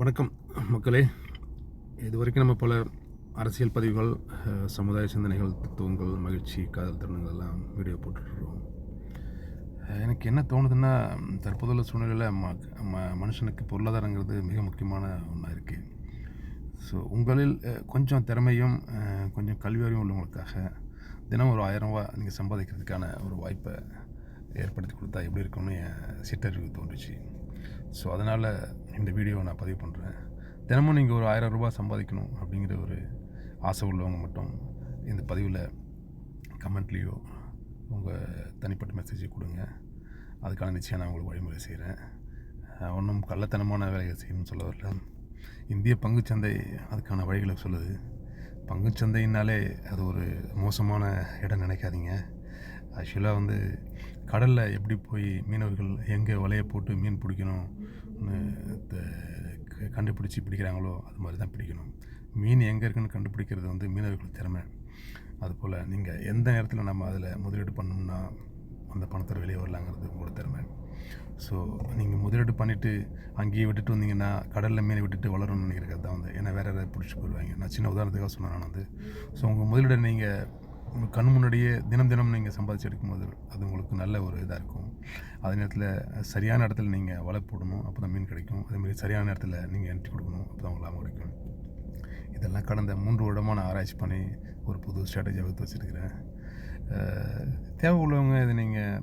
வணக்கம் மக்களே. இது வரைக்கும் நம்ம பல அரசியல் பதிவுகள் சமுதாய சிந்தனைகள் தத்துவங்கள் மகிழ்ச்சி காதல் தருணங்கள் எல்லாம் வீடியோ போட்டுட்ருக்கோம். எனக்கு என்ன தோணுதுன்னா தற்போதுள்ள சூழ்நிலையில் ம ம- மனுஷனுக்கு பொருளாதாரங்கிறது மிக முக்கியமான ஒன்றா இருக்குது ஸோ உங்களில் கொஞ்சம் திறமையும் கொஞ்சம் கல்வி அறிவும் உள்ளவங்களுக்காக தினம் ஒரு ஆயிரம் ரூபா நீங்கள் சம்பாதிக்கிறதுக்கான ஒரு வாய்ப்பை ஏற்படுத்தி கொடுத்தா எப்படி இருக்கும்னு என் சிட்டறிவு தோன்றுச்சு. ஸோ அதனால் இந்த வீடியோவை நான் பதிவு பண்ணுறேன் தினமும் நீங்கள் ஒரு ஆயிரம் ரூபாய் சம்பாதிக்கணும் அப்படிங்கிற ஒரு ஆசை உள்ளவங்க மட்டும் இந்த பதிவில் கமெண்ட்லேயோ உங்கள் தனிப்பட்ட மெசேஜை கொடுங்க. அதுக்கான நிச்சயம் நான் உங்களுக்கு வழிமுறை செய்கிறேன் ஒன்றும் கள்ளத்தனமான வேலைகள் செய்யணும்னு சொல்ல வரல. இந்திய பங்குச்சந்தை அதுக்கான வழிகளை சொல்லுது. பங்குச்சந்தைனாலே அது ஒரு மோசமான இடம் நினைக்காதீங்க. ஆக்சுவலாக வந்து கடலில் எப்படி போய் மீனவர்கள் எங்கே வலையை போட்டு மீன் பிடிக்கணும்னு த- கண்டுபிடிச்சி பிடிக்கிறாங்களோ அது மாதிரி தான் பிடிக்கணும். மீன் எங்கே இருக்குன்னு கண்டுபிடிக்கிறது வந்து மீனவர்கள் திறமை. அதுபோல் நீங்கள் எந்த நேரத்தில் நம்ம அதில் முதலீடு பண்ணோம்னா அந்த பணத்தை வெளியே வரலாங்கிறது உங்களோட திறமை. ஸோ நீங்கள் முதலீடு பண்ணிவிட்டு அங்கேயே விட்டுட்டு வந்தீங்கன்னா கடலில் மீனை விட்டுட்டு வளரணும்னு நினைக்கிறது தான் வந்து ஏன்னா வேறு யாராவது பிடிச்சி போயிடுவாங்க நான் சின்ன உதாரணத்துக்காக சொன்னேன் நான் வந்து. ஸோ உங்கள் முதலீடை நீங்கள் உங்கள் கண் முன்னாடியே தினம் தினம் நீங்கள் சம்பாதிச்சு எடுக்கும்போது அது உங்களுக்கு நல்ல ஒரு இதாக இருக்கும். அதே நேரத்தில் சரியான இடத்துல நீங்கள் வலை போடணும் அப்போ தான் மீன் கிடைக்கும். அதேமாதிரி சரியான நேரத்தில் நீங்கள் என்ட்ரி கொடுக்கணும் அப்போ தான் உங்களுக்கு லாபம் கிடைக்கும். இதெல்லாம் கடந்த மூன்று வருடமாக நான் ஆராய்ச்சி பண்ணி ஒரு புது ஸ்ட்ராட்டஜி வகுத்து வச்சுருக்கிறேன். தேவை உள்ளவங்க இதை நீங்கள்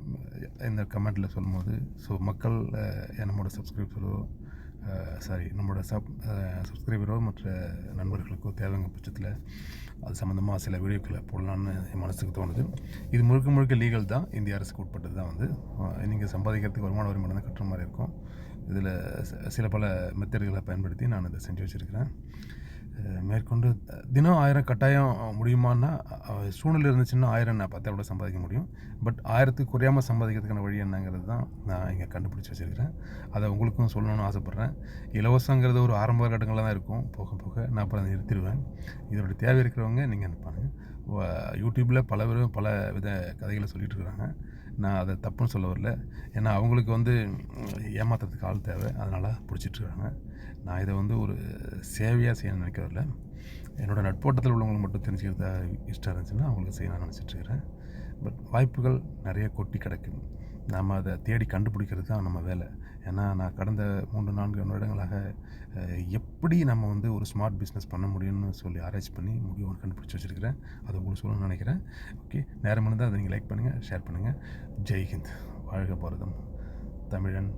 இந்த கமெண்ட்டில் சொல்லும்போது ஸோ மக்கள் அஹ், நம்மளோட சப்ஸ்கிரைபரோ சாரி நம்மளோட சப் சப்ஸ்கிரைபரோ மற்ற நண்பர்களுக்கோ தேவைங்க பட்சத்தில் அது சம்மந்தமாக சில வீடியோக்களை போடலான்னு என் மனசுக்கு தோணுது. இது முழுக்க முழுக்க லீகல் தான். இந்திய அரசுக்கு உட்பட்டது தான் வந்து. நீங்கள் சம்பாதிக்கிறதுக்கு வருமான வரி மட்டும் தான் கட்டுற மாதிரி இருக்கும். இதில் சில பல மெத்தடுகளை பயன்படுத்தி நான் இதை செஞ்சு வச்சுருக்கிறேன். மேற்கொண்டு தினம் ஆயிரம் கட்டாயம் முடியுமான்னா சூழ்நிலை இருந்துச்சுன்னா ஆயிரம் நான் பத்தாயிரம் கூட சம்பாதிக்க முடியும். பட் ஆயிரத்துக்கு குறையாமல் சம்பாதிக்கிறதுக்கான வழி என்னங்கிறது தான் நான் இங்கே கண்டுபிடிச்சி வச்சுருக்கிறேன். அதை உங்களுக்கும் சொல்லணும்னு ஆசைப்பட்றேன். இலவசங்கிறது ஒரு ஆரம்ப கட்டங்களாக தான் இருக்கும். போக போக நான் அப்புறம் அதை நிறுத்திடுவேன். இதோட தேவை இருக்கிறவங்க நீங்கள் அனுப்பாங்க. யூடியூப்பில் பல பேரும் பல வித கதைகளை சொல்லிகிட்டு இருக்கிறாங்க. நான் அதை தப்புன்னு சொல்ல வரல. ஏன்னா அவங்களுக்கு வந்து ஏமாத்துறதுக்கு ஆள் தேவை. அதனால் பிடிச்சிட்ருக்காங்க. நான் இதை வந்து ஒரு சேவையாக செய்ய நினைக்கிறதில்ல என்னோடய நட்போட்டத்தில் உள்ளவங்களுக்கு மட்டும் தெரிஞ்சுக்கிறதா இஷ்டம் இருந்துச்சுன்னா அவங்களுக்கு செய்யணும்னு நினச்சிட்ருக்கிறேன். பட் வாய்ப்புகள் நிறைய கொட்டி கிடக்கு. நாம் அதை தேடி கண்டுபிடிக்கிறது தான் நம்ம வேலை. ஏன்னா நான் கடந்த மூன்று நான்கு வருடங்களாக எப்படி நம்ம வந்து ஒரு ஸ்மார்ட் பிஸ்னஸ் பண்ண முடியும்னு சொல்லி ஆராய்ச்சி பண்ணி முடிவு கண்டுபிடிச்சி வச்சுருக்கிறேன். அதை உங்களுக்கு சொல்லணும்னு நினைக்கிறேன். ஓகே நேரம் இருந்தால் அதை நீங்கள் லைக் பண்ணுங்கள் ஷேர் பண்ணுங்கள் ஜெய்ஹிந்த் வாழ்க பாரதம். தமிழன்.